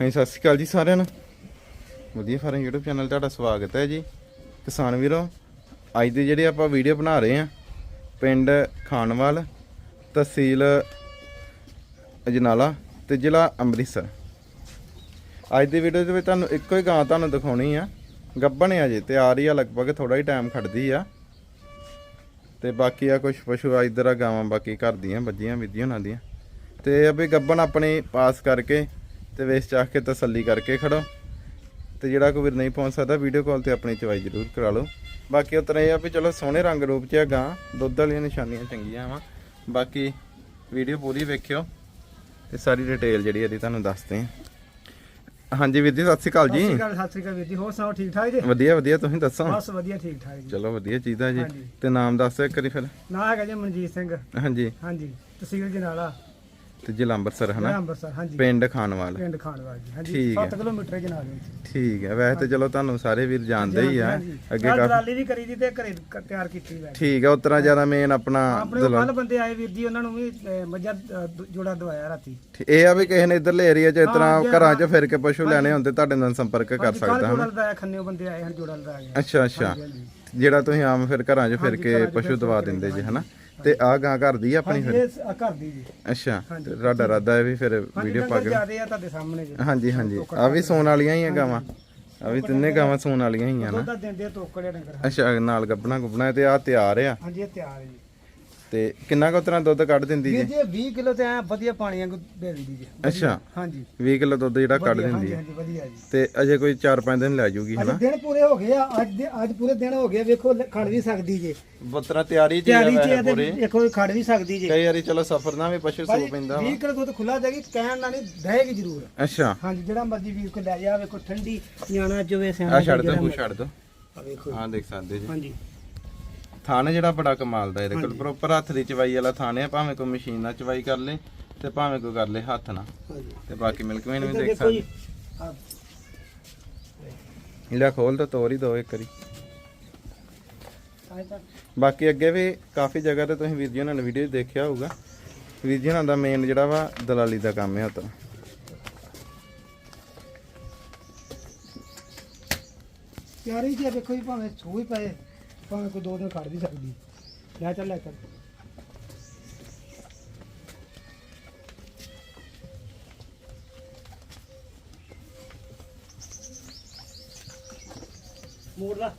ਹਾਂਜੀ, ਸਤਿ ਸ਼੍ਰੀ ਅਕਾਲ ਜੀ ਸਾਰਿਆਂ ਨੂੰ। ਵਧੀਆ ਫਾਰਮ YouTube ਚੈਨਲ ਤੁਹਾਡਾ ਸਵਾਗਤ ਹੈ ਜੀ। ਕਿਸਾਨ ਵੀਰੋ, ਅੱਜ ਦੀ ਜਿਹੜੀ ਆਪਾਂ ਵੀਡੀਓ ਬਣਾ ਰਹੇ ਆ ਪਿੰਡ ਖਾਨਵਾਲ, ਤਹਿਸੀਲ ਅਜਨਾਲਾ ਤੇ ਜ਼ਿਲ੍ਹਾ ਅੰਮ੍ਰਿਤਸਰ। ਅੱਜ ਦੀ ਵੀਡੀਓ ਦੇ ਵਿੱਚ ਤੁਹਾਨੂੰ ਇੱਕੋ ਹੀ ਗਾਂ ਤੁਹਾਨੂੰ ਦਿਖਾਉਣੀ ਆ। ਗੱਬਣ ਆ ਜੇ ਤੇ ਆ ਰਹੀ ਆ, ਲਗਭਗ ਥੋੜਾ ਹੀ ਟਾਈਮ ਖੜਦੀ ਆ। ਤੇ ਬਾਕੀ ਆ ਕੁਝ ਪਸ਼ੂ ਆ, ਇੱਧਰ ਆ ਗਾਵਾਂ, ਬਾਕੀ ਘਰ ਦੀਆਂ, ਵੱਜੀਆਂ ਵਿਧੀਆਂ ਉਹਨਾਂ ਦੀਆਂ। ਤੇ ਅਬੇ ਗੱਬਣ ਆਪਣੀ ਪਾਸ ਕਰਕੇ ਤੇ ਵੇਸ ਚਾਹ ਕੇ ਤਸੱਲੀ ਕਰਕੇ ਖੜੋ। ਤੇ ਜਿਹੜਾ ਕੋਈ ਵੀਰ ਨਹੀਂ ਪਹੁੰਚ ਸਕਦਾ ਵੀਡੀਓ ਕਾਲ ਤੇ ਆਪਣੀ ਚਵਾਈ ਜ਼ਰੂਰ ਕਰਾ ਲਓ। ਬਾਕੀ ਉਤਰਾ ਇਹ ਆ ਵੀ ਚਲੋ ਸੋਹਣੇ ਰੰਗ ਰੂਪ ਚ ਆ ਗਾਂ ਦੁੱਧ ਵਾਲੀਆਂ ਨਿਸ਼ਾਨੀਆਂ ਚੰਗੀਆਂ ਵਾ। ਬਾਕੀ ਵੀਡੀਓ ਪੂਰੀ ਵੇਖਿਓ ਤੇ ਸਾਰੀ ਡਿਟੇਲ ਜਿਹੜੀ ਇਹਦੀ ਤੁਹਾਨੂੰ ਦੱਸਦੇ ਆ। ਹਾਂਜੀ ਵੀਰ ਜੀ ਸਤਿ ਸ਼੍ਰੀ ਅਕਾਲ ਸਤਿ ਸ਼੍ਰੀ ਜੀ ਅਕਾਲ ਸਤਿ ਸ਼੍ਰੀ ਅਕਾਲ ਵੀਰ ਜੀ ਹੋਰ ਸੁਣਾਓ ਠੀਕ ਠਾਕ ਜੀ? ਵਧੀਆ ਵਧੀਆ ਤੁਸੀਂ ਦੱਸੋ? ਬਸ ਵਧੀਆ ਠੀਕ ਠਾਕ ਜੀ। ਚਲੋ ਵਧੀਆ ਚੀਜ਼ਾਂ ਜੀ। ਹਾਂਜੀ। ਤੇ ਨਾਮ ਦੱਸ ਇੱਕ ਵਾਰੀ ਫਿਰ। ਨਾਂ ਹੈਗਾ ਜੀ ਮਨਜੀਤ ਸਿੰਘ। ਹਾਂਜੀ। ਹਾਂਜੀ। ਤਹਿਸੀਲ ਜਨਾਲਾ ਤੇ ਜ਼ਿਲ੍ਹਾ ਅੰਮ੍ਰਿਤਸਰ ਹਨਾ? ਅੰਮ੍ਰਿਤਸਰ ਹਾਂਜੀ। ਪਿੰਡ ਖਾਨਵਾਲ। ਪਿੰਡ ਖਾਨਵਾਲ ਜੀ ਹਾਂਜੀ। ਠੀਕ ਹੈ। 7 ਕਿਲੋਮੀਟਰ ਜਨਾਲ ਵਿੱਚ ਠੀਕ ਹੈ। ਵੈਸੇ ਤੇ ਚਲੋ ਤੁਹਾਨੂੰ ਸਾਰੇ ਵੀਰ ਜਾਣਦੇ ਹੀ ਆ। ਅੱਗੇ ਨਾਲ ਦਲਾਲੀ ਵੀ ਕਰੀ ਦੀ ਤੇ ਘਰੇ ਤਿਆਰ ਕੀਤੀ ਵੈ ਠੀਕ ਹੈ। ਉਤਰਾ ਜ਼ਿਆਦਾ ਮੇਨ ਆਪਣਾ ਆਪਣੇ ਕੋਲ ਬੰਦੇ ਆਏ ਵੀਰ ਜੀ ਉਹਨਾਂ ਨੂੰ ਵੀ ਮੱਝਾਂ ਦ- ਜੋੜਾ ਦਵਾਇਆ ਰਾਤੀ। ਇਹ ਆ ਵੀ ਕਿਸੇ ਨੇ ਇਧਰਲੇ ਏਰੀਆ 'ਚ ਹਾਂ, ਘਰਾਂ 'ਚ ਫਿਰ ਕੇ ਪਸ਼ੂ ਲੈਣੇ ਹੁੰਦੇ ਤੁਹਾਡੇ ਨਾਲ ਸੰਪਰਕ ਕਰ ਸਕਦਾ ਜੋੜਾ ਹਨਾ? ਦਵਾਇਆ ਖੰਨੇ ਬੰਦੇ ਆਏ ਹਨ ਜੋੜਾ ਦਵਾਇਆ ਅੱਛਾ ਅੱਛਾ। ਜਿਹੜਾ ਤੁਸੀਂ ਆਮ ਫਿਰ ਘਰਾਂ 'ਚ ਫਿਰ ਕੇ ਪਸ਼ੂ ਦਵਾ ਦਿੰਦੇ ਜੀ ਹਨਾ? ਤੇ ਆ ਗਾਂ ਘਰ ਦੀ ਆ ਆਪਣੀ ਹਾਂਜੀ ਫਿਰ? ਇਹ ਸ- ਆਹ ਘਰ ਦੀ ਜੀ। ਅੱਛਾ ਹਾਂਜੀ। ਤੁਹਾਡਾ ਇਰਾਦਾ ਹੈ ਵੀ ਫਿਰ ਵੀਡੀਓ ਪਾ ਕੇ ਜ਼ਿਆਦੇ ਆ ਤੁਹਾਡੇ ਸਾਹਮਣੇ ਜੀ। ਹਾਂਜੀ ਹਾਂਜੀ। ਆ ਵੀ ਸੌਣ ਵਾਲੀਆਂ ਹੀ ਆ ਗਾਵਾਂ। ਆ ਵੀ ਤਿੰਨੇ ਗਾਵਾਂ ਸੌਣ ਵਾਲੀਆਂ ਹੀ ਆ ਨਾ। ਦੁੱਧ ਦਿੰਦੇ ਆ ਤੋਕੜੇ ਡੰਗਰ। ਅੱਛਾ ਨਾਲ ਗੱਬਣਾ ਗੁੱਬਣਾ ਤੇ ਆ ਤਿਆਰ ਆ। ਹਾਂਜੀ ਇਹ ਤਿਆਰ ਹੈ ਜੀ। ਤੇ ਕਿੰਨਾ ਕੁ ਤਰ੍ਹਾਂ ਦੁੱਧ ਕੱਢ ਦਿੰਦੀ ਵੀਰ ਜੀ? ਜੀ 20 ਕਿਲੋ ਤੇ ਐ ਵਧੀਆ ਪਾਣੀ ਵਾਂਗੂ ਦੇ ਦਿੰਦੀ ਜੀ। ਅੱਛਾ। ਹਾਂਜੀ। 20 ਕਿਲੋ ਦੁੱਧ ਜਿਹੜਾ ਕੱਢ ਵਧੀਆ, ਦਿੰਦੀ ਹਾਂਜੀ ਹੈ ਹਾਂਜੀ ਵਧੀਆ ਜੀ। ਤੇ ਅਜੇ ਕੋਈ 4-5 ਦਿਨ ਲੈ ਜੂਗੀ ਅੱਜ ਹਨਾ? ਦਿਨ ਪੂਰੇ ਹੋ ਗਏ ਆ ਅੱਜ ਦੇ ਅੱਜ ਪੂਰੇ ਦਿਨ ਹੋ ਗਏ ਵੇਖੋ ਲ- ਖੜ ਵੀ ਸਕਦੀ ਜੇ। ਬਤਰਾ ਤਿਆਰੀ ਜੀ ਤਿਆਰੀ ਚ ਆ ਤੇ ਪੂਰੇ। ਵੇਖੋ ਖੜ ਵੀ ਸਕਦੀ ਜੇ। ਕਈ ਵਾਰੀ ਚਲੋ ਸਫਰ ਨਾਲ ਵੀ ਪਸ਼ੂ ਸੂ ਪੈਂਦਾ 20 ਕਿਲੋ ਦੁੱਧ ਖੁੱਲਾ ਜਾਏਗੀ ਕਹਿਣ ਨਾਲ ਨਹੀਂ ਦਹੇਗੀ ਜ਼ਰੂਰ। ਅੱਛਾ। ਹਾਂਜੀ ਜਿਹੜਾ ਮਰਜ਼ੀ ਵੀਰ ਕੋ ਲੈ ਜਾ ਵੇਖੋ ਠੰਡੀ ਨਿਆਣਾ ਜੋਵੇ ਸਿਆਣਾ ਆ ਛੱਡ ਦੋ ਜਿਹੜਾ ਛੱਡ ਦੋ। ਆ ਵੇਖੋ ਆ ਦੇਖ ਸਕਦੇ ਜੀ। ਹਾਂਜੀ। ਥਾਣੇ ਜਿਹੜਾ ਬੜਾ ਕਮਾਲ ਦਾ ਇਹਦੇ ਕੋਲ ਪ੍ਰੋਪਰ ਹੱਥ ਦੀ ਚਵਾਈ ਵਾਲਾ ਥਾਣੇ ਆ ਭਾਵੇਂ ਕੋਈ ਮਸ਼ੀਨ ਨਾਲ ਚਵਾਈ ਕਰ ਲੇ ਤੇ ਭਾਵੇਂ ਕੋਈ ਕਰ ਲੇ ਹੱਥ ਨਾਲ। ਤੇ ਬਾਕੀ ਮਿਲਕਵੇਨ ਵੀ ਦੇਖ ਜੀ। ਸਕਦੇ। ਆਹ, ਲੈ ਖੋਲ ਤਾਂ ਤੋਰ ਹੀ ਦੋ ਇੱਕ ਵਾਰੀ। ਬਾਕੀ ਅੱਗੇ ਵੀ ਕਾਫੀ ਜਗ੍ਹਾ ਤੇ ਤੁਸੀਂ ਵੀਰ ਜੀ ਉਹਨਾਂ ਨੇ ਵੀਡੀਓ ਦੇਖਿਆ ਹੋਊਗਾ। ਵੀਰ ਜੀ ਉਹਨਾਂ ਦਾ ਮੇਨ ਜਿਹੜਾ ਵਾ ਦਲਾਲੀ ਦਾ ਕੰਮ ਹੈ ਹੱਥ ਚ ਆ, ਵੇਖੋ ਜੀ ਭਾਵੇਂ ਸੂ ਹੀ ਪਏ। ਭਾਵੇਂ ਕੋਈ ਦੋ ਦਿਨ ਖੜ ਵੀ ਸਕਦੀ। ਲੈ ਚੱਲ ਲੈ ਚੱਲ। ਮੋੜ ਲਾ।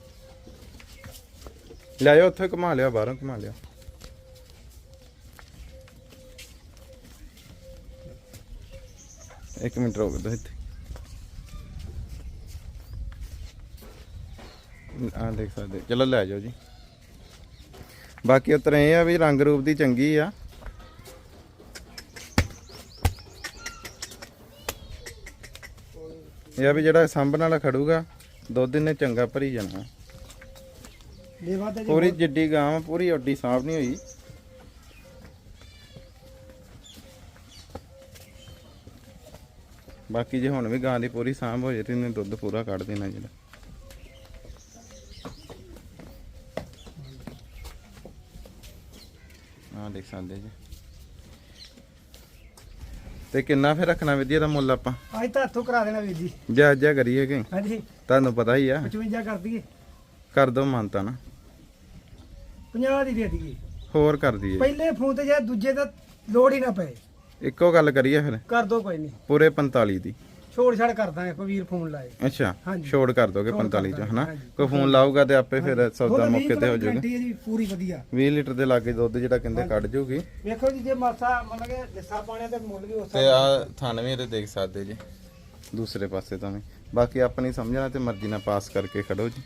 ਲੈ ਜਾਓ ਉੱਥੇ ਘੁਮਾ ਲਿਆ, ਬਾਹਰੋਂ ਘੁਮਾ ਲਿਆ। ਇੱਕ ਮਿੰਟ ਰੁਕ ਦੋ ਇੱਥੇ। ਆ ਦੇਖ ਸਕਦੇ। ਚਲੋ ਲੈ ਜਾਓ ਜੀ। ਬਾਕੀ ਉਤਰ ਇਹ ਆ ਵੀ ਰੰਗ ਰੂਪ ਦੀ ਚੰਗੀ ਆ। ਇਹ ਆ ਵੀ ਜਿਹੜਾ ਸਾਂਭਣ ਵਾਲਾ ਖੜੂਗਾ ਦੁੱਧ ਇਹਨੇ ਚੰਗਾ ਭਰੀ ਜਾਣਾ। ਪੂਰੀ ਜਿੱਡੀ ਗਾਂ ਪੂਰੀ ਓਡੀ ਸਾਫ਼ ਨਹੀਂ ਹੋਈ। ਬਾਕੀ ਜੇ ਹੁਣ ਵੀ ਗਾਂ ਦੀ ਪੂਰੀ ਸਾਂਭ ਹੋ ਜੇ ਤੇ ਇਹਨੇ ਦੁੱਧ ਪੂਰਾ ਕੱਢ ਦੇਣਾ ਜਿਹੜਾ। ਆਹ ਦੇਖ ਸਕਦੇ ਜੀ। ਤੇ ਕਿੰਨਾ ਫਿਰ ਰੱਖਣਾ ਵਿਦਿਆ ਦਾ ਮੁੱਲ ਆਪਾਂ? ਅੱਜ ਤਾਂ ਹੱਥੋਂ ਕਰਾ ਦੇਣਾ ਵੀਰ ਜੀ। ਜਾ ਜਾ ਕਰੀਏ ਕਿ? ਹਾਂਜੀ। ਤੁਹਾਨੂੰ ਪਤਾ ਹੀ ਆ। 55 ਕਰ ਦਈਏ। ਕਰ ਦੋ ਮੰਨਤਾ ਨਾ। 50 ਦੀ ਦੇ ਦਈਏ। ਹੋਰ ਕਰ ਦਈਏ। ਪਹਿਲੇ ਫੋਨ ਤੇ ਜਾਂ ਦੂਜੇ ਦਾ ਲੋੜ ਹੀ ਨਾ ਪਏ। ਇੱਕੋ ਗੱਲ ਕਰੀਏ ਫਿਰ। ਕਰ ਦੋ ਕੋਈ ਨਹੀਂ ਪੂਰੇ 45 ਦੀ। ਛੋੜ ਛੜ ਕਰਦਾ ਕੋਈ ਵੀਰ ਫੋਨ ਲਾਏ। ਅੱਛਾ ਹਾਂਜੀ। ਛੋੜ ਕਰ ਦੋਗੇ ਛੋੜ 45 ਕਰ ਚ ਹਨਾ? ਹਾਂਜੀ। ਕੋਈ ਫੋਨ ਲਾਊਗਾ ਤੇ ਆਪੇ ਫਿਰ ਸੌਦਾ ਦੁੱਧ ਮੌਕੇ ਤੇ ਹੋ ਵੀਹ ਜਾਊਗਾ ਹੈ ਜੀ ਪੂਰੀ ਵਧੀਆ। 20 ਲੀਟਰ ਦੇ ਲਾਗੇ ਦੁੱਧ ਜਿਹੜਾ ਕਹਿੰਦੇ ਕੱਢ ਜੂਗੀ। ਵੇਖੋ ਜੀ ਜੇ ਮਾਸਾ ਮੰਨ ਕੇ ਲਿੱਸਾ ਪਾਣਿਆ ਤੇ ਮੁੱਲ ਵੀ ਉਸ ਤੇ ਆ 98 ਇਹਦੇ ਦੇਖ ਸਕਦੇ ਜੀ ਦੂਸਰੇ ਪਾਸੇ ਤਾਂ ਵੀ। ਬਾਕੀ ਆਪਣੀ ਸਮਝਣਾ ਤੇ ਮਰਜ਼ੀ ਨਾਲ ਪਾਸ ਕਰਕੇ ਖੜੋ ਜੀ।